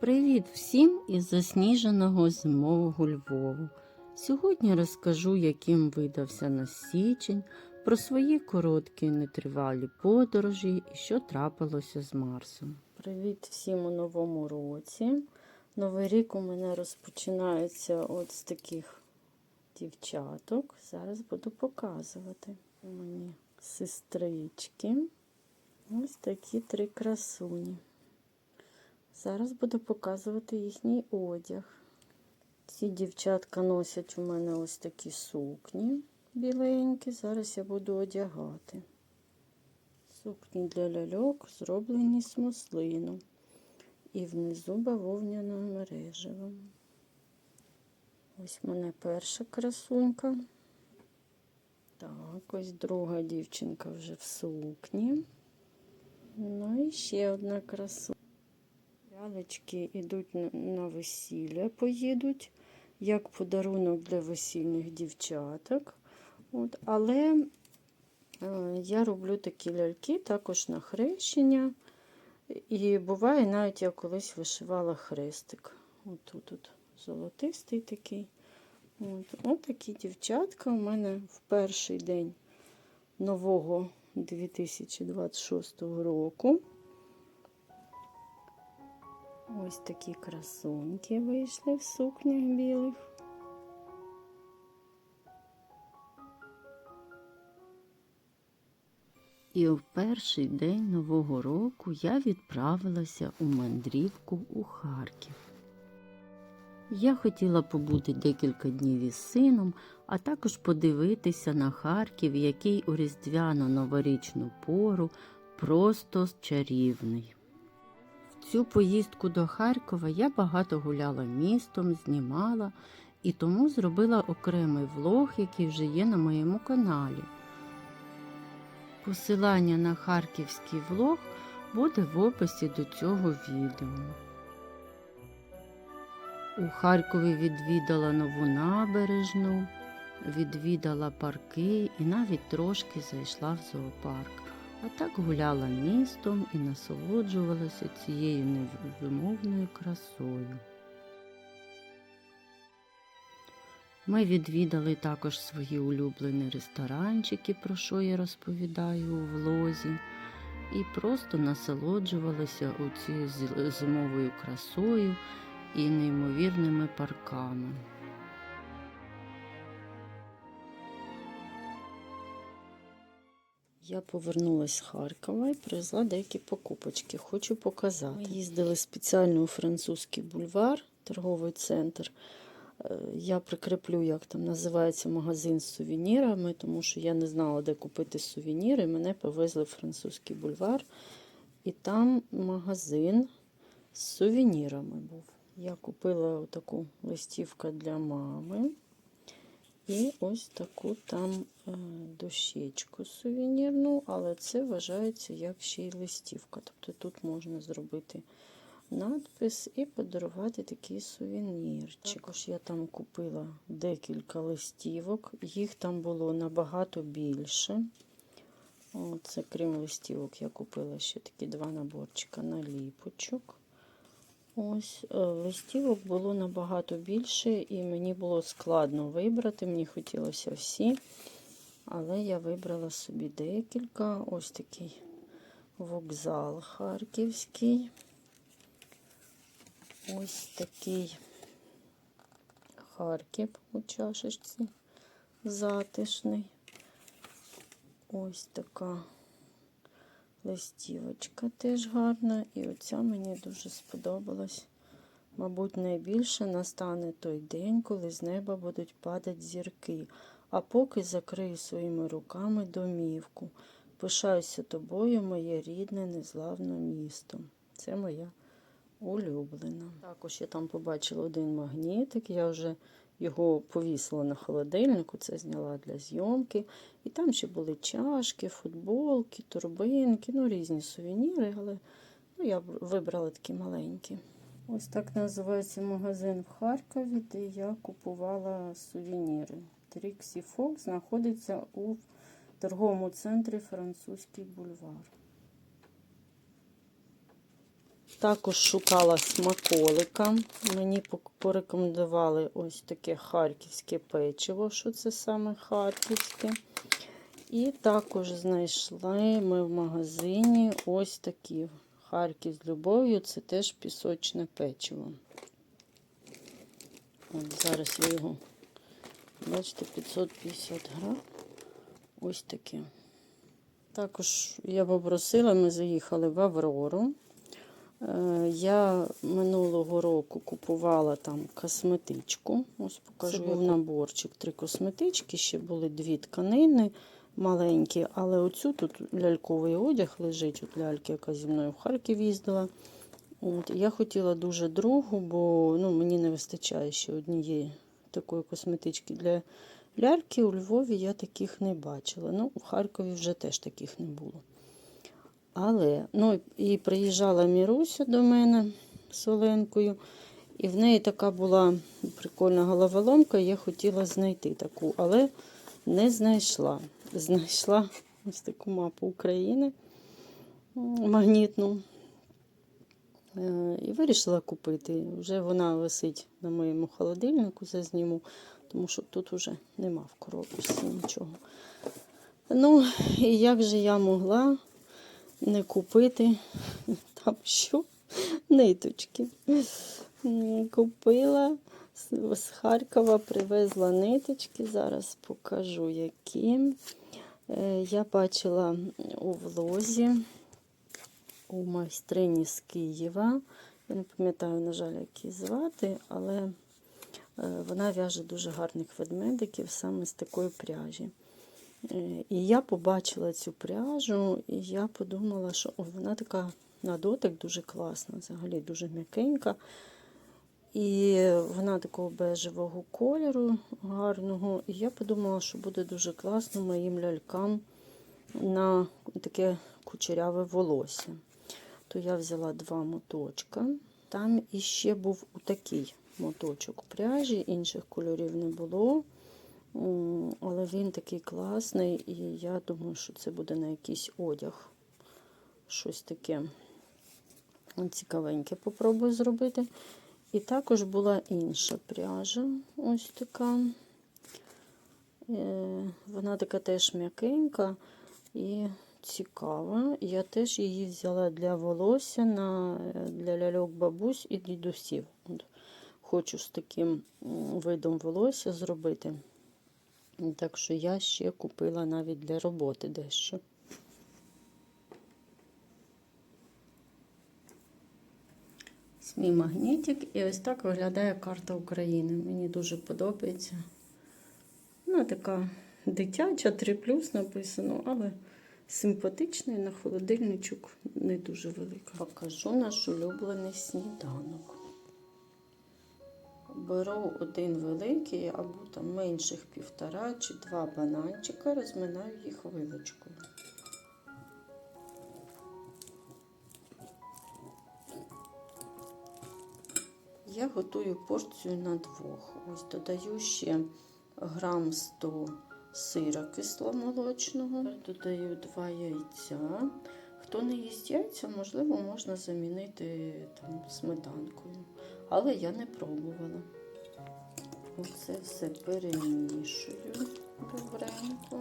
Привіт всім із засніженого зимового Львову. Сьогодні розкажу, яким видався на січень, про свої короткі нетривалі подорожі і що трапилося з Марсом. Привіт всім у новому році. Новий рік у мене розпочинається от з таких дівчаток. Зараз буду показувати. У мені сестрички. Ось такі три красуні. Зараз буду показувати їхній одяг. Ці дівчатка носять у мене ось такі сукні біленькі. Зараз я буду одягати. Сукні для ляльок зроблені з муслину. І внизу бавовняною мережевим. Ось в мене перша красунька. Так, ось друга дівчинка вже в сукні. Ну і ще одна красунька. Лялечки йдуть на весілля, поїдуть, як подарунок для весільних дівчаток. От, Але е, я роблю такі ляльки також на хрещення. І буває, навіть я колись вишивала хрестик. От тут, тут золотистий такий. От, от такі дівчатка у мене в перший день нового 2026 року. Ось такі красуньки вийшли в сукнях білих. І в перший день Нового року я відправилася у мандрівку у Харків. Я хотіла побути декілька днів із сином, а також подивитися на Харків, який у різдвяно-новорічну пору просто чарівний. Цю поїздку до Харкова я багато гуляла містом, знімала і тому зробила окремий влог, який вже є на моєму каналі. Посилання на харківський влог буде в описі до цього відео. У Харкові відвідала нову набережну, відвідала парки і навіть трошки зайшла в зоопарк. А так гуляла містом і насолоджувалася цією невимовною красою. Ми відвідали також свої улюблені ресторанчики, про що я розповідаю у влозі, і просто насолоджувалися цією зимовою красою і неймовірними парками. Я повернулася з Харкова і привезла деякі покупочки. Хочу показати. Ми їздили спеціально у французький бульвар, торговий центр. Я прикріплю, як там називається магазин з сувенірами, тому що я не знала, де купити сувеніри. Мене повезли в французький бульвар, і там магазин з сувенірами був. Я купила таку листівку для мами. І ось таку там е, дощечку сувенірну, але це вважається як ще й листівка. Тобто тут можна зробити надпис і подарувати такий сувенірчик. Також я там купила декілька листівок, їх там було набагато більше. Це крім листівок, я купила ще такі два наборчика наліпочок. Ось е, листівок було набагато більше, і мені було складно вибрати. Мені хотілося всі, але я вибрала собі декілька. Ось такий вокзал харківський. Ось такий Харків у чашечці затишний. Ось така листівочка теж гарна. І оця мені дуже сподобалась. Мабуть, найбільше настане той день, коли з неба будуть падати зірки. А поки закрию своїми руками домівку. Пишаюся тобою, моє рідне, незлавне місто. Це моя улюблена. Також я там побачила один магнітик, я вже його повісила на холодильнику, це зняла для зйомки. І там ще були чашки, футболки, турбинки, ну різні сувеніри, але ну, я вибрала такі маленькі. Ось так називається магазин в Харкові, де я купувала сувеніри. Тріксі Фокс знаходиться у торговому центрі Французький бульвар. Також шукала смаколика. Мені порекомендували ось таке харківське печиво, що це саме харківське. І також знайшли ми в магазині ось такі Харків з любов'ю. Це теж пісочне печиво. От зараз я його, бачите, 550 грам. Ось таке. Також я попросила, ми заїхали в Аврору. Е, Я минулого року купувала там косметичку. Ось покажу Це був був наборчик. Три косметички, ще були дві тканини маленькі, але оцю тут ляльковий одяг лежить, от ляльки, яка зі мною в Харків їздила. От, я хотіла дуже другу, бо ну, мені не вистачає ще однієї такої косметички для ляльки. У Львові я таких не бачила. Ну, в Харкові вже теж таких не було. Але ну, і приїжджала Міруся до мене з Оленкою, і в неї така була прикольна головоломка, я хотіла знайти таку, але не знайшла. Знайшла ось таку мапу України магнітну. Е, І вирішила купити. Вже вона висить на моєму холодильнику, зазніму, тому що тут вже нема в коробочці нічого. Ну, і як же я могла не купити там що? Ниточки. Купила з- Харкова, привезла ниточки. Зараз покажу, які. Е, Я бачила у влозі у майстрині з Києва. Я не пам'ятаю, на жаль, як її звати, але е, вона в'яже дуже гарних ведмедиків саме з такої пряжі. Е, І я побачила цю пряжу, і я подумала, що ой, вона така на дотик дуже класна, взагалі дуже м'якенька. І вона такого бежевого кольору гарного. І я подумала, що буде дуже класно моїм лялькам на таке кучеряве волосся. То я взяла два моточка. Там іще був такий моточок пряжі, інших кольорів не було. Але він такий класний, і я думаю, що це буде на якийсь одяг. Щось таке цікавеньке попробую зробити. І також була інша пряжа. Ось така. Е, Вона така теж м'якенька і цікава. Я теж її взяла для волосся на, для ляльок бабусь і дідусів. Хочу з таким видом волосся зробити. Так що я ще купила навіть для роботи дещо. Мій магнітик, і ось так виглядає карта України. Мені дуже подобається. Ну, така дитяча, 3 написано, але симпатичний на холодильничок не дуже велика. Покажу наш улюблений сніданок. Беру один великий або там менших півтора чи два бананчика, розминаю їх вилочкою. Я готую порцію на двох. Ось додаю ще грам 100 сира кисломолочного. Додаю два яйця. Хто не їсть яйця, можливо, можна замінити там, сметанкою. Але я не пробувала. Оце все перемішую добренько.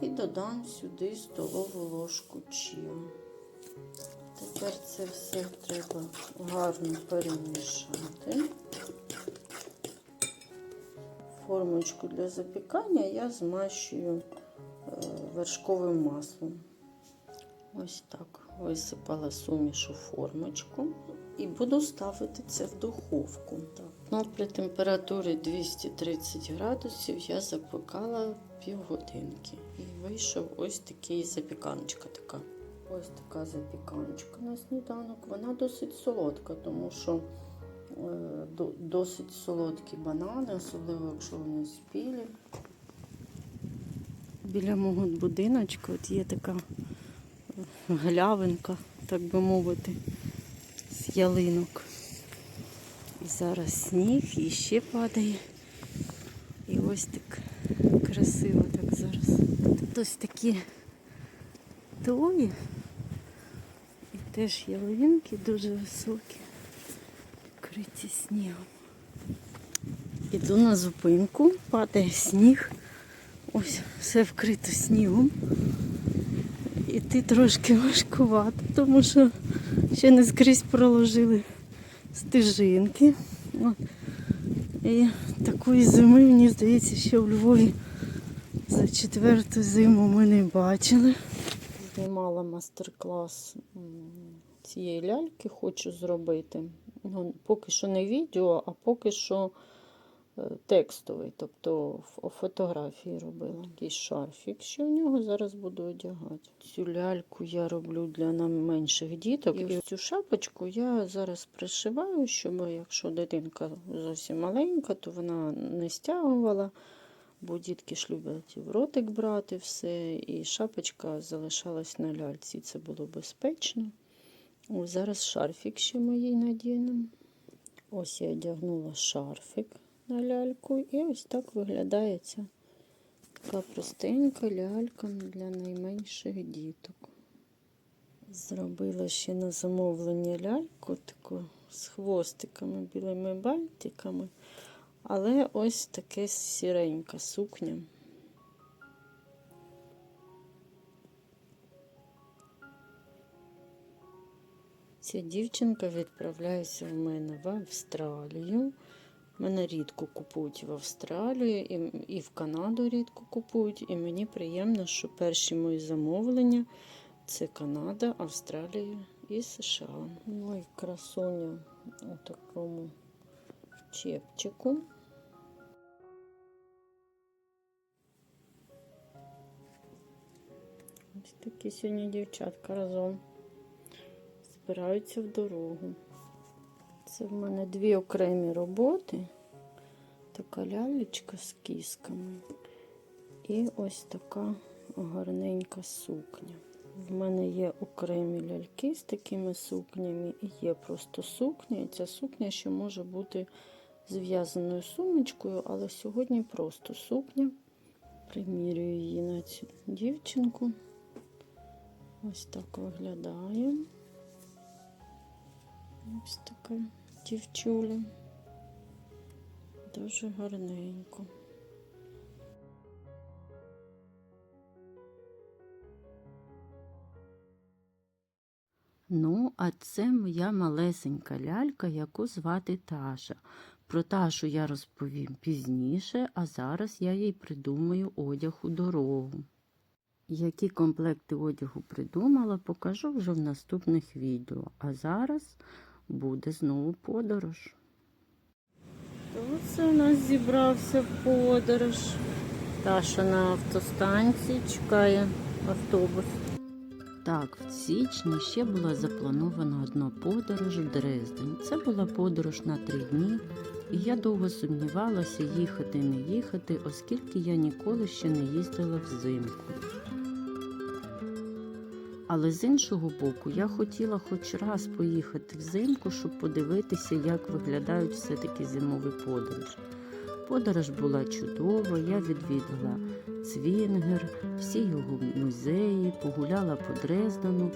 І додам сюди столову ложку чіа. Тепер це все треба гарно перемішати. Формочку для запікання я змащую е, вершковим маслом. Ось так. Висипала суміш у формочку і буду ставити це в духовку. Ну, при температурі 230 градусів я запікала півгодинки. І вийшов ось такий запіканочка така. Ось така запіканочка на сніданок. Вона досить солодка, тому що е, досить солодкі банани, особливо якщо вони спілі. Біля мого будиночку от є така глявинка, так би мовити, ялинок. І зараз сніг і ще падає. І ось так красиво так зараз. Тут ось такі тої. І теж ялинки дуже високі, вкриті снігом. Іду на зупинку, падає сніг. Ось все вкрито снігом. Іти трошки важкувато, тому що ще не скрізь проложили стежинки. І такої зими, мені здається, ще в Львові за четверту зиму ми не бачили. Знімала мастер-клас цієї ляльки, хочу зробити. Ну, поки що не відео, а поки що текстовий, тобто фотографії робила. Якийсь шарфік, що в нього зараз буду одягати. Цю ляльку я роблю для нам менших діток. І цю шапочку я зараз пришиваю, щоб якщо дитинка зовсім маленька, то вона не стягувала. Бо дітки ж люблять в ротик брати все, і шапочка залишалась на ляльці. Це було безпечно. Ось зараз шарфік ще моїй надінемо. Ось я одягнула шарфик на ляльку, і ось так виглядає ця така простенька лялька для найменших діток. Зробила ще на замовлення ляльку таку з хвостиками, білими бантиками. Але ось таке сіренька сукня. Ця дівчинка відправляється в мене в Австралію. Мене рідко купують в Австралію і, і в Канаду рідко купують. І мені приємно, що перші мої замовлення це Канада, Австралія і США. І красуня у такому чепчику. Ось такі сьогодні дівчатка разом збираються в дорогу. Це в мене дві окремі роботи. Така лялечка з кісками. І ось така гарненька сукня. В мене є окремі ляльки з такими сукнями, і є просто сукня. І ця сукня ще може бути зв'язаною сумочкою, але сьогодні просто сукня. Примірюю її на цю дівчинку. Ось так виглядає. Ось така дівчуля. Дуже гарненько. Ну, а це моя малесенька лялька, яку звати Таша. Про Ташу я розповім пізніше, а зараз я їй придумаю одяг у дорогу. Які комплекти одягу придумала, покажу вже в наступних відео. А зараз буде знову подорож. Хто це у нас зібрався в подорож? Таша на автостанції чекає автобус. Так, в січні ще була запланована одна подорож в Дрезден. Це була подорож на три дні, і я довго сумнівалася, їхати не їхати, оскільки я ніколи ще не їздила взимку. Але з іншого боку, я хотіла хоч раз поїхати взимку, щоб подивитися, як виглядають все-таки зимові подорожі. Подорож була чудова, я відвідала Цвінгер, всі його музеї, погуляла по Дрездену.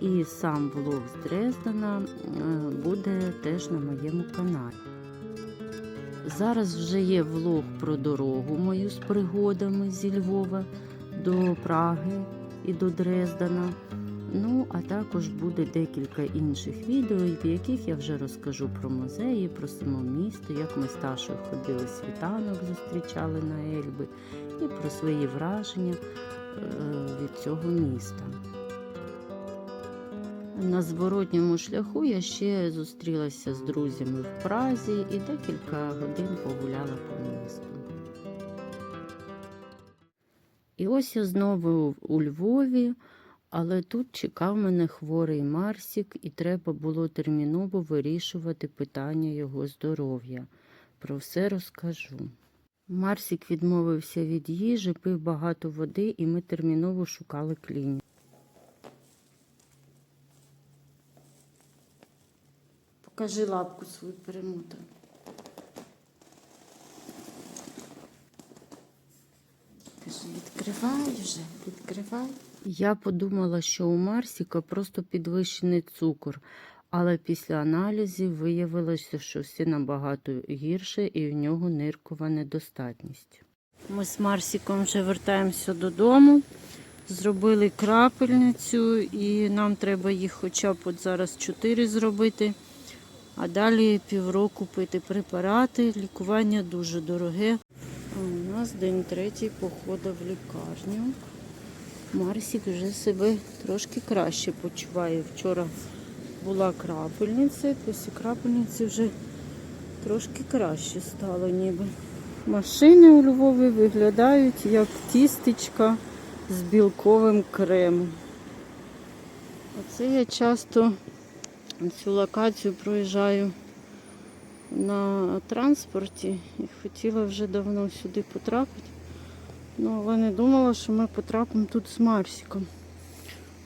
І сам влог з Дрездена е, буде теж на моєму каналі. Зараз вже є влог про дорогу мою з пригодами зі Львова до Праги і до Дрездена. Ну, а також буде декілька інших відео, в яких я вже розкажу про музеї, про само місто, як ми з Ташою ходили світанок, зустрічали на Ельби, і про свої враження е, від цього міста. На зворотньому шляху я ще зустрілася з друзями в Празі і декілька годин погуляла по місту. І ось я знову у Львові, але тут чекав мене хворий Марсік, і треба було терміново вирішувати питання його здоров'я. Про все розкажу. Марсік відмовився від їжі, пив багато води, і ми терміново шукали клініку. Покажи лапку свою перемотану. Кажи, відкривай вже, відкривай. Я подумала, що у Марсіка просто підвищений цукор, але після аналізів виявилося, що все набагато гірше і в нього ниркова недостатність. Ми з Марсіком вже вертаємося додому. Зробили крапельницю і нам треба їх хоча б от зараз 4 зробити. А далі півроку пити препарати. Лікування дуже дороге. У нас день третій походу в лікарню. Марсік вже себе трошки краще почуває. Вчора була крапельниця, після крапельниці вже трошки краще стало ніби. Машини у Львові виглядають як тістечка з білковим кремом. Оце я часто цю локацію проїжджаю на транспорті і хотіла вже давно сюди потрапити. Ну, але не думала, що ми потрапимо тут з Марсиком.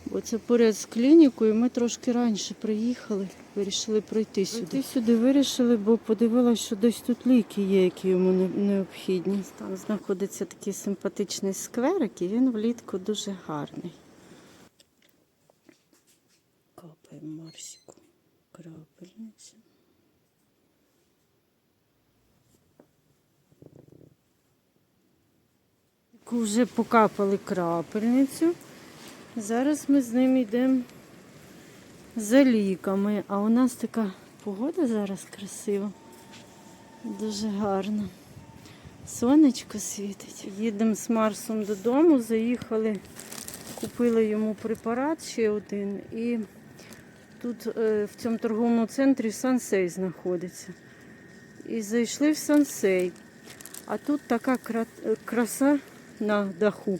Бо це поряд з клінікою, ми трошки раніше приїхали, вирішили пройти сюди. Пройти сюди вирішили, бо подивилася, що десь тут ліки є, які йому необхідні. Там знаходиться такий симпатичний скверик, і він влітку дуже гарний. Капаємо Марсику крапельницю. Вже покапали крапельницю. Зараз ми з ним йдемо за ліками. А у нас така погода зараз красива. Дуже гарна. Сонечко світить. Їдемо з Марсом додому, заїхали, купили йому препарат ще один. І тут е, в цьому торговому центрі Сансей знаходиться. І зайшли в Сансей. А тут така кра- краса на даху.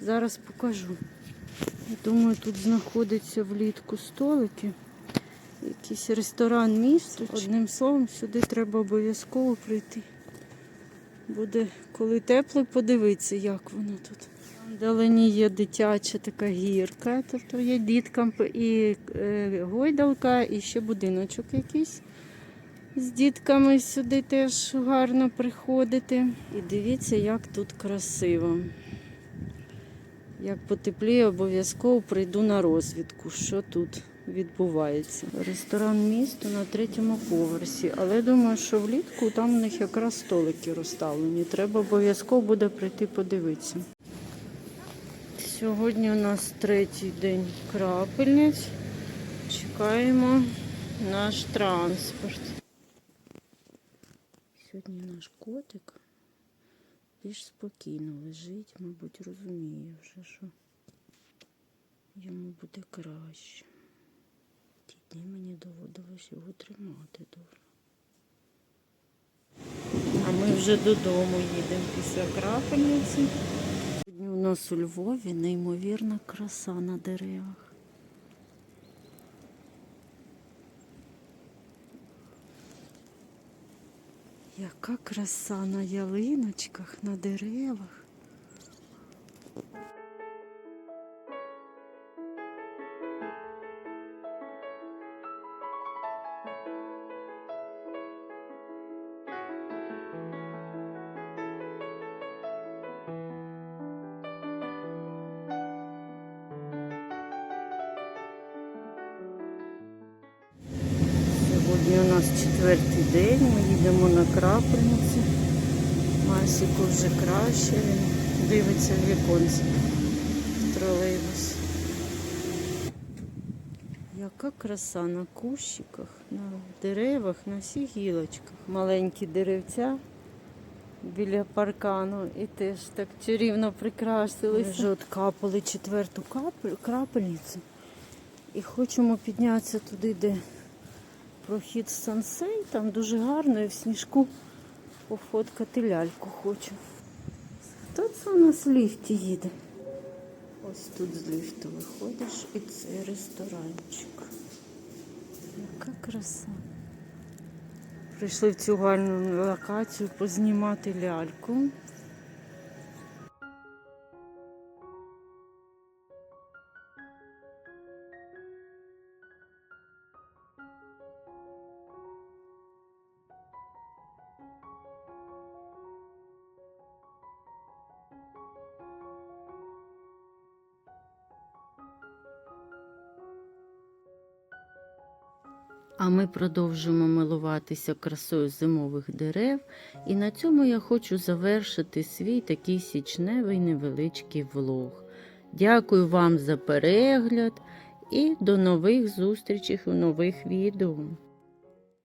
Зараз покажу. Думаю, тут знаходиться влітку столики. Якийсь ресторан місце. Одним словом, сюди треба обов'язково прийти. Буде, коли тепло, подивитися, як воно тут. Там Вдалині є дитяча така гірка, тобто є діткам і е, гойдалка, і ще будиночок якийсь. З дітками сюди теж гарно приходити. І дивіться, як тут красиво. Як потепліє, обов'язково прийду на розвідку, що тут відбувається. Ресторан місто на третьому поверсі, але думаю, що влітку там у них якраз столики розставлені. Треба обов'язково буде прийти подивитися. Сьогодні у нас третій день крапельниць. Чекаємо наш транспорт. Сьогодні наш котик більш спокійно лежить, мабуть, розуміє вже, що йому буде краще. Ті дні мені доводилось його тримати дуже. А ми вже додому їдемо після крапельниці. Сьогодні у нас у Львові неймовірна краса на деревах. Яка краса на ялиночках, на деревах. Четвертий день, ми їдемо на крапельниці. Масіку вже краще, він дивиться в віконці в тролейбус. Яка краса на кущиках, на деревах, на всіх гілочках. Маленькі деревця біля паркану і теж так чарівно прикрасилися. Вже от капали четверту крапельницю. І хочемо піднятися туди, де прохід сансей, там дуже гарно і в сніжку пофоткати ляльку хочу. Хто це у нас в ліфті їде? Ось тут з ліфту виходиш і це ресторанчик. Яка краса. Прийшли в цю гарну локацію познімати ляльку. А ми продовжимо милуватися красою зимових дерев. І на цьому я хочу завершити свій такий січневий невеличкий влог. Дякую вам за перегляд і до нових зустрічей у нових відео.